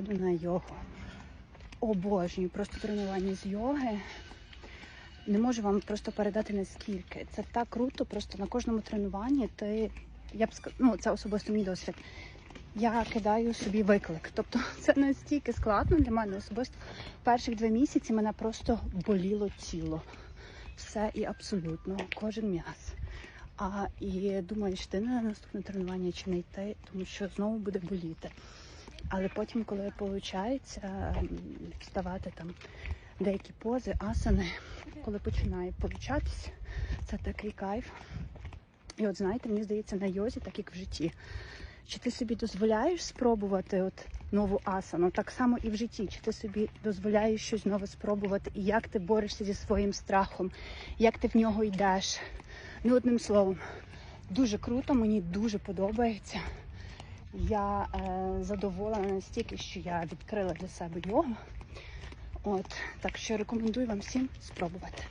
Йду на йогу. Обожнюю просто тренування з йоги. Не можу вам просто передати наскільки. Це так круто, просто на кожному тренуванні ти, я б сказала, ну це особисто мій досвід. Я кидаю собі виклик. Тобто це настільки складно для мене особисто. Перших два місяці мене просто боліло тіло. Все і абсолютно, кожен м'яз. А і думаєш, ти на наступне тренування чи не йти, тому що знову буде боліти. Але потім, коли виходить вставати там деякі пози, асани, коли починає получатись, це такий кайф. І от знаєте, мені здається, на йозі, так як в житті. Чи ти собі дозволяєш спробувати от нову асану, так само і в житті, чи ти собі дозволяєш щось нове спробувати, і як ти борешся зі своїм страхом, як ти в нього йдеш. Ну, одним словом, дуже круто, мені дуже подобається. Я е, задоволена настільки, що я відкрила для себе йогу. От, так що рекомендую вам всім спробувати.